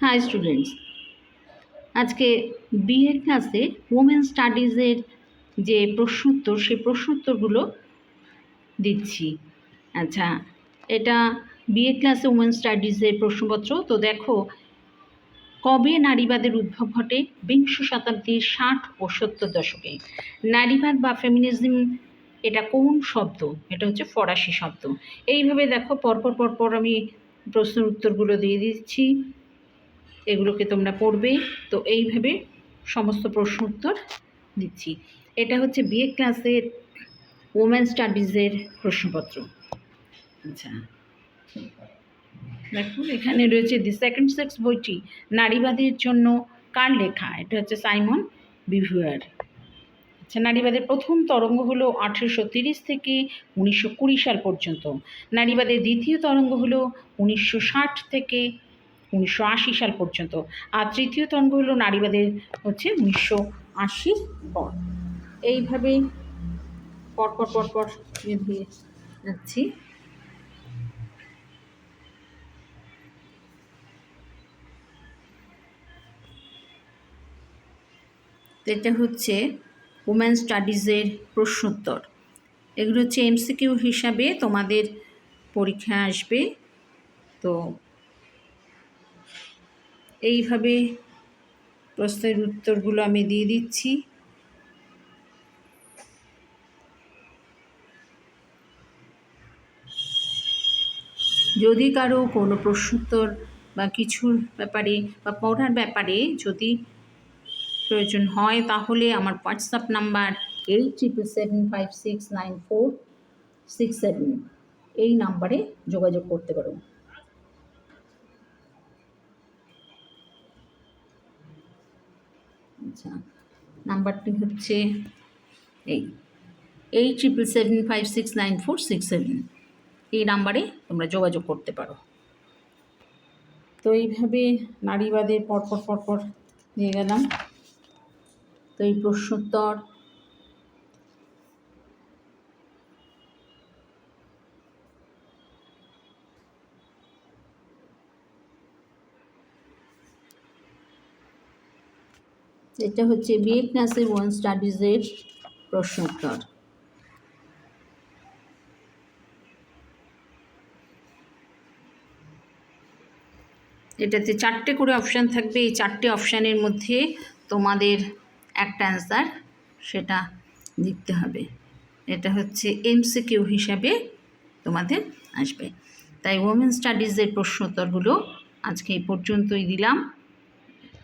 High students আজকে BEd ক্লাসে women স্টাডিজের যে প্রশ্নোত্তর, সেই প্রশ্নোত্তরগুলো দিচ্ছি। আচ্ছা এটা বিএড ক্লাসে ওমেন স্টাডিজের প্রশ্নপত্র। তো দেখো, কবে নারীবাদের উদ্ভব ঘটে? বিংশ শতাব্দীর ষাট ও সত্তর দশকে। নারীবাদ বা ফেমিনিজম এটা কোন শব্দ? এটা হচ্ছে ফরাসি শব্দ। এইভাবে দেখো, পরপর পরপর আমি প্রশ্নের উত্তরগুলো দিয়ে দিচ্ছি। এগুলোকে তোমরা পড়বে। তো এইভাবে সমস্ত প্রশ্ন উত্তর দিচ্ছি। এটা হচ্ছে বিএ ক্লাসের ওমেন স্টাডিজের প্রশ্নপত্র। আচ্ছা। দেখো, এখানে রয়েছে দি সেকেন্ড সেক্স বইটি, নারীবাদের জন্য কার লেখা? এটা হচ্ছে সাইমন বিভিউয়ার আচ্ছা নারীবাদের প্রথম তরঙ্গ হলো আঠেরোশো তিরিশ থেকে উনিশশো কুড়ি সাল পর্যন্ত। নারীবাদের দ্বিতীয় তরঙ্গ হলো উনিশশো ষাট থেকে উনিশশো আশি সাল পর্যন্ত। আর তৃতীয় তরঙ্গ হলো নারীবাদের হচ্ছে উনিশশো আশির পর। এইভাবে পরপর পরপর দিয়ে যাচ্ছি। এটা হচ্ছে ওম্যান স্টাডিজের প্রশ্নোত্তর। এগুলো হচ্ছে এমসিকিউ হিসাবে তোমাদের পরীক্ষা আসবে। তো এইভাবে প্রশ্নের উত্তরগুলো আমি দিয়ে দিচ্ছি। যদি কারও কোনো প্রশ্নোত্তর বা কিছুর ব্যাপারে বা পড়ার ব্যাপারে যদি প্রয়োজন হয়, তাহলে আমার WhatsApp number eight triple seven five six nine four six seven এই নাম্বারে যোগাযোগ করতে পারো। আচ্ছা নাম্বারটি হচ্ছে এই eight triple seven five six nine four six seven এই নাম্বারে তোমরা যোগাযোগ করতে পারো। তো এইভাবে নারীবাদের পরপর পরপর নিয়ে গেলাম। তো এই প্রশ্নোত্তর এটা হচ্ছে বিএড ক্লাসের ওয়ান স্টাডিজের প্রশ্ন উত্তর। এটাতে চারটে করে অপশান থাকবে। এই চারটে অপশানের মধ্যে তোমাদের একটা অ্যান্সার সেটা লিখতে হবে। এটা হচ্ছে এমসিকিউ হিসাবে তোমাদের আসবে। তাই ওমেন স্টাডিজের প্রশ্নোত্তরগুলো আজকে এই পর্যন্তই দিলাম।